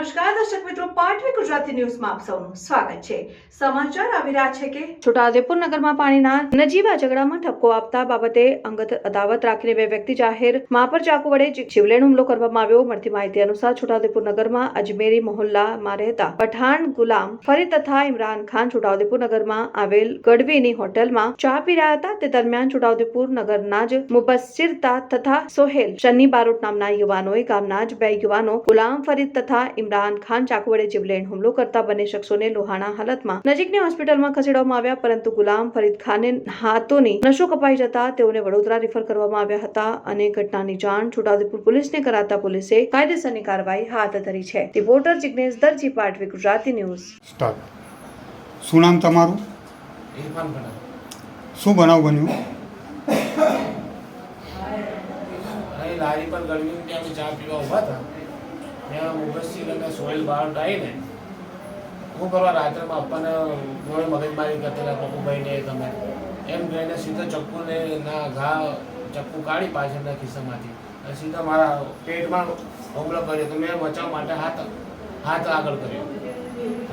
નમસ્કાર, દર્શક મિત્રો, પાટવી ગુજરાતી ન્યૂઝમાં આપ સૌનું સ્વાગત છે. સમાચાર આવી રહ્યા છે કે છોટાઉદેપુર નગરમાં પાણીના નજીવા ઝઘડામાં ઠપકો આપતા બાબતે અંગત અદાવત રાખીને બે વ્યક્તિ જાહેર. માં પર ચાકુ વડે જીવલેણ હુમલો કરવામાં આવ્યો, મળતી માહિતી અનુસાર છોટાઉદેપુર નગરમાં અજમેરી મોહલ્લામાં રહેતા પઠાણ ગુલામ ફરી તથા ઇમરાન ખાન છોટાઉદેપુર નગરમાં આવેલ ગઢવીની હોટલમાં ચા પી રહ્યા હતા. તે દરમિયાન છોટાઉદેપુર નગરના જ મુબસ્સિરતા તથા સોહેલ શન્ની બારોટ નામના યુવાનોએ ગામના જ બે યુવાનો ગુલામ ફરીદ તથા ઇમરાન ખાન ચાકુ વડે જીવલેણ હુમલો કરતા બંને શખ્સોને લોહાણા હાલતમાં નજીકની હોસ્પિટલમાં ખસેડવામાં આવ્યા પરંતુ ગુલામ ફરીદ ખાને હાથોની નશો કપાઈ જતા તેઓને વડોદરા રિફર કરવામાં આવ્યા હતા અને ઘટનાની જાણ છોટાઉદેપુર પોલીસને કરાતા પોલીસે કાયદેસરની કાર્યવાહી હાથ ધરી છે. રિપોર્ટર જિગ્નેશ દરજી પાટવી ગુજરાતી ન્યૂઝ. શું નામ તમારું? શું બનાવ બન્યું? લારી પર ગરમીની ત્યાં ચા પીવા ઊભા હતા. ત્યાં મુબસ્સીર અને સોઇલ બહાર ટાઈને હું કરવા રાત્રેમાં પપ્પાને જોડે મગજમારી કરતા પપ્પુભાઈને તમે? એમ કહીને સીધો ચક્કુને ઘા ચક્કુ કાઢી પાછળના ખિસ્સામાંથી. અને સીધા મારા પેટમાં હુમલો કર્યો. તો મેં બચાવ માટે હાથ હાથ આગળ કર્યો.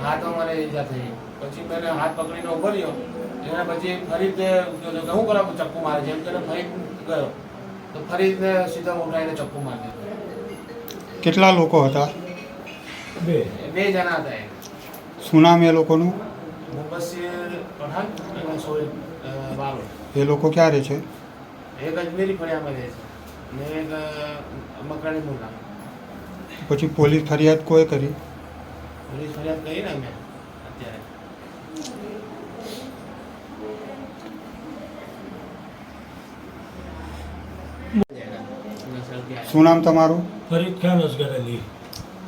હાથમાં મને ઈજા થઈ. પછી મેં હાથ પકડીને રહ્યો. એને પછી ફરી તે હું ચક્કુ મારે? જેમ કે ફરી ગયો. તો ફરી સીધા ઉઠાઈને ચક્કુ મારી કેટલા લોકો હતા? બે. જણા હતા એ શું નામ એ લોકોનું? એ લોકો ક્યાં રહે છે? એક અજમેરી ફળિયામાં રહે છે ને એક અ, મકરાણી મુલા પછી પોલીસ ફરિયાદ કોઈ કરી? પોલીસ ફરિયાદ કરી ને અમે અત્યારે. શું નામ તમારું? ફરીદ ખાન અસગર અલી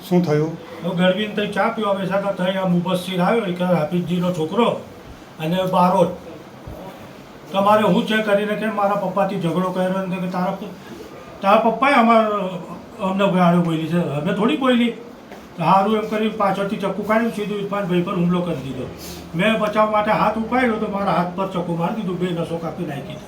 શું થયું? હવે ગરમીને તઈ ચા પીવા બેસા તો ત્યાં આ મુબસ્સીર આવ્યો એક હાફિઝજીનો છોકરો અને બારોટ તમારે હું છે કરીને કે મારા પપ્પાથી ઝઘડો કર્યો ને કે તારા તારા પપ્પાએ અમારા અમને ગાળો બોલી છે. અમે થોડી બોલી સારું એમ કરી પાછળથી ચક્કુ કાઢ્યું સીધું ઇરફાનભાઈ પર હુમલો કરી દીધો. મેં બચાવ માટે હાથ ઉપાડ્યો તો મારા હાથ પર ચક્કુ મારી દીધું બે નસો કાપી નાખી